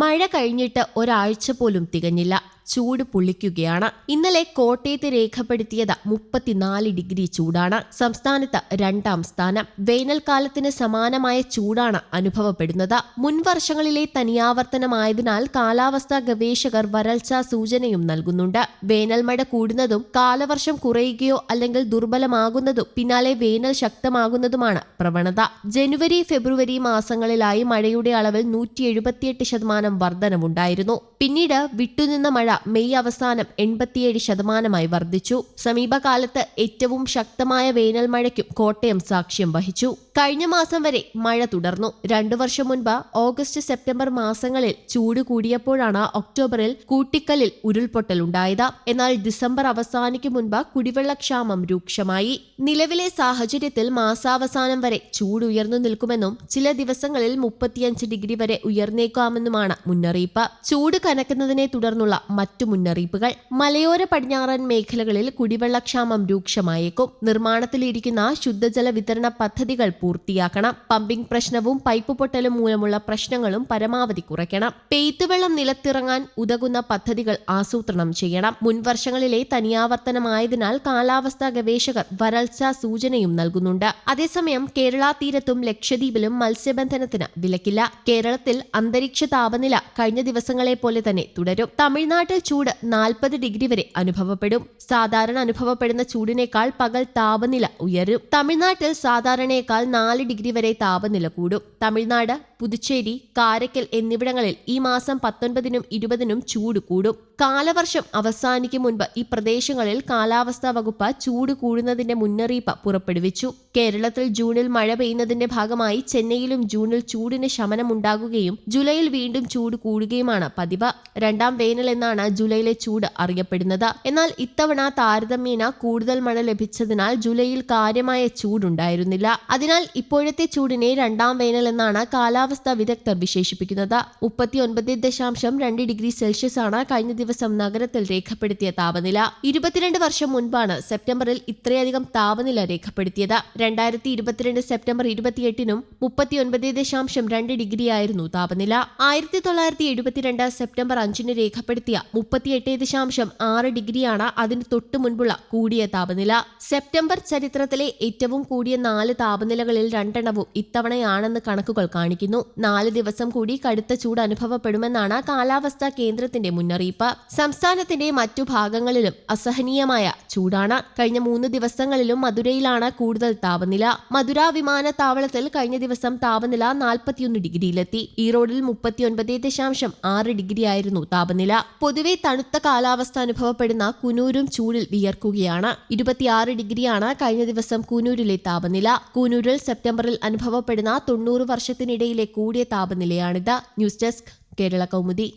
മഴ കഴിഞ്ഞിട്ട് ഒരാഴ്ച പോലും തികഞ്ഞില്ല. ചൂട് പൊള്ളിക്കുകയാണ്. ഇന്നലെ കോട്ടയത്ത് രേഖപ്പെടുത്തിയത് മുപ്പത്തിനാല് ഡിഗ്രി ചൂടാണ്. സംസ്ഥാനത്ത് രണ്ടാം സ്ഥാനം. വേനൽക്കാലത്തിന് സമാനമായ ചൂടാണ് അനുഭവപ്പെടുന്നത്. മുൻവർഷങ്ങളിലെ തനിയാവർത്തനമായതിനാൽ കാലാവസ്ഥാ ഗവേഷകർ വരൾച്ച സൂചനയും നൽകുന്നുണ്ട്. വേനൽമഴ കൂടുന്നതും കാലവർഷം കുറയുകയോ അല്ലെങ്കിൽ ദുർബലമാകുന്നതും പിന്നാലെ വേനൽ ശക്തമാകുന്നതുമാണ് പ്രവണത. ജനുവരി ഫെബ്രുവരി മാസങ്ങളിലായി മഴയുടെ അളവിൽ നൂറ്റി എഴുപത്തിയെട്ട് ശതമാനം വർധനവുണ്ടായിരുന്നു. പിന്നീട് വിട്ടുനിന്ന മഴ മെയ് അവസാനം എൺപത്തിയേഴ് ശതമാനമായി വർദ്ധിച്ചു. സമീപകാലത്ത് ഏറ്റവും ശക്തമായ വേനൽ മഴയ്ക്കും കോട്ടയം സാക്ഷ്യം വഹിച്ചു. കഴിഞ്ഞ മാസം വരെ മഴ തുടർന്നു. രണ്ടു വർഷം മുൻപ് ഓഗസ്റ്റ് സെപ്റ്റംബർ മാസങ്ങളിൽ ചൂട് കൂടിയപ്പോഴാണ് ഒക്ടോബറിൽ കൂട്ടിക്കലിൽ ഉരുൾപൊട്ടലുണ്ടായത് എന്നാൽ ഡിസംബർ അവസാനിക്കും മുൻപ് കുടിവെള്ളക്ഷാമം രൂക്ഷമായി. നിലവിലെ സാഹചര്യത്തിൽ മാസാവസാനം വരെ ചൂട് ഉയർന്നു നിൽക്കുമെന്നും ചില ദിവസങ്ങളിൽ മുപ്പത്തിയഞ്ച് ഡിഗ്രി വരെ ഉയർന്നേക്കാമെന്നുമാണ് മുന്നറിയിപ്പ്. ചൂട് കനക്കുന്നതിനെ തുടർന്നുള്ള മറ്റു മുന്നറിയിപ്പുകൾ മലയോര പടിഞ്ഞാറൻ മേഖലകളിൽ കുടിവെള്ളക്ഷാമം രൂക്ഷമായേക്കും. നിർമ്മാണത്തിലിരിക്കുന്ന ശുദ്ധജല വിതരണ പദ്ധതികൾ പൂർത്തിയാക്കണം. പമ്പിംഗ് പ്രശ്നവും പൈപ്പ് പൊട്ടലും മൂലമുള്ള പ്രശ്നങ്ങളും പരമാവധി കുറയ്ക്കണം. പെയ്ത്തുവെള്ളം നിലത്തിറങ്ങാൻ ഉതകുന്ന പദ്ധതികൾ ആസൂത്രണം ചെയ്യണം. മുൻവർഷങ്ങളിലെ തനിയാവർത്തനമായതിനാൽ കാലാവസ്ഥാ ഗവേഷകർ വരൾച്ച സൂചനയും നൽകുന്നുണ്ട്. അതേസമയം കേരള തീരത്തും ലക്ഷദ്വീപിലും മത്സ്യബന്ധനത്തിന് വിലക്കില്ല. കേരളത്തിൽ അന്തരീക്ഷ താപനില കഴിഞ്ഞ ദിവസങ്ങളെ പോലെ തന്നെ തുടരും. തമിഴ്നാട്ടിൽ ചൂട് നാൽപ്പത് ഡിഗ്രി വരെ അനുഭവപ്പെടും. സാധാരണ അനുഭവപ്പെടുന്ന ചൂടിനേക്കാൾ പകൽ താപനില ഉയരും. തമിഴ്നാട്ടിൽ സാധാരണയേക്കാൾ നാല് ഡിഗ്രി വരെ താപനില കൂടും. തമിഴ്നാട് പുതുച്ചേരി കാരക്കൽ എന്നിവിടങ്ങളിൽ ഈ മാസം പത്തൊൻപതിനും ഇരുപതിനും ചൂട് കൂടും. കാലവർഷം അവസാനിക്കും മുൻപ് ഈ പ്രദേശങ്ങളിൽ കാലാവസ്ഥാ വകുപ്പ് ചൂട് കൂടുന്നതിന്റെ മുന്നറിയിപ്പ് പുറപ്പെടുവിച്ചു. കേരളത്തിൽ ജൂണിൽ മഴ പെയ്യുന്നതിന്റെ ഭാഗമായി ചെന്നൈയിലും ജൂണിൽ ചൂടിന് ശമനമുണ്ടാകുകയും ജൂലൈയിൽ വീണ്ടും ചൂട് കൂടുകയുമാണ് പതിവ്. രണ്ടാം വേനൽ എന്നാണ് ജൂലൈയിലെ ചൂട് അറിയപ്പെടുന്നത്. എന്നാൽ ഇത്തവണ താരതമ്യേന കൂടുതൽ മഴ ലഭിച്ചതിനാൽ ജൂലൈയിൽ കാര്യമായ ചൂടുണ്ടായിരുന്നില്ല. അതിനാൽ ഇപ്പോഴത്തെ ചൂടിനെ രണ്ടാം വേനൽ എന്നാണ് കാലാവസ്ഥാ വിദഗ്ധർ വിശേഷിപ്പിക്കുന്നത് മുപ്പത്തിയൊൻപത് ദശാംശം രണ്ട് ഡിഗ്രി സെൽഷ്യസ് ആണ് കഴിഞ്ഞ ദിവസം നഗരത്തിൽ രേഖപ്പെടുത്തിയ താപനില. ഇരുപത്തിരണ്ട് വർഷം മുൻപാണ് സെപ്റ്റംബറിൽ ഇത്രയധികം താപനില രേഖപ്പെടുത്തിയത്. രണ്ടായിരത്തി ഇരുപത്തിരണ്ട് സെപ്റ്റംബർ ഇരുപത്തിയെട്ടിനും മുപ്പത്തിയൊൻപത് ദശാംശം രണ്ട് ഡിഗ്രിയായിരുന്നു താപനില. ആയിരത്തി തൊള്ളായിരത്തി എഴുപത്തിരണ്ട് സെപ്റ്റംബർ അഞ്ചിന് രേഖപ്പെടുത്തിയ മുപ്പത്തിയെട്ട് ദശാംശം ആറ് ഡിഗ്രിയാണ് അതിന് തൊട്ടു മുൻപുള്ള കൂടിയ താപനില. സെപ്റ്റംബർ ചരിത്രത്തിലെ ഏറ്റവും കൂടിയ നാല് താപനിലകളിൽ രണ്ടെണ്ണവും ഇത്തവണയാണെന്ന് കണക്കുകൾ കാണിക്കുന്നു. നാല് ദിവസം കൂടി കടുത്ത ചൂട് അനുഭവപ്പെടുമെന്നാണ് കാലാവസ്ഥാ കേന്ദ്രത്തിന്റെ മുന്നറിയിപ്പ്. സംസ്ഥാനത്തിന്റെ മറ്റു ഭാഗങ്ങളിലും അസഹനീയമായ ചൂടാണ്. കഴിഞ്ഞ മൂന്ന് ദിവസങ്ങളിലും മധുരയിലാണ് കൂടുതൽ താപനില. മധുര വിമാനത്താവളത്തിൽ കഴിഞ്ഞ ദിവസം താപനില നാൽപ്പത്തിയൊന്ന് ഡിഗ്രിയിലെത്തി. ഈറോഡിൽ മുപ്പത്തിയൊൻപത് ദശാംശം ആറ് ഡിഗ്രിയായിരുന്നു താപനില. പൊതുവെ തണുത്ത കാലാവസ്ഥ അനുഭവപ്പെടുന്ന കുനൂരും ചൂടിൽ വിയർക്കുകയാണ്. ഇരുപത്തിയാറ് ഡിഗ്രിയാണ് കഴിഞ്ഞ ദിവസം കുനൂരിലെ താപനില. കൂനൂരിൽ സെപ്റ്റംബറിൽ അനുഭവപ്പെടുന്ന തൊണ്ണൂറ് വർഷത്തിനിടയിലെ കൂടിയ താപനിലയാണിത് ന്യൂസ് ഡെസ്ക് കേരള കൗമുദി.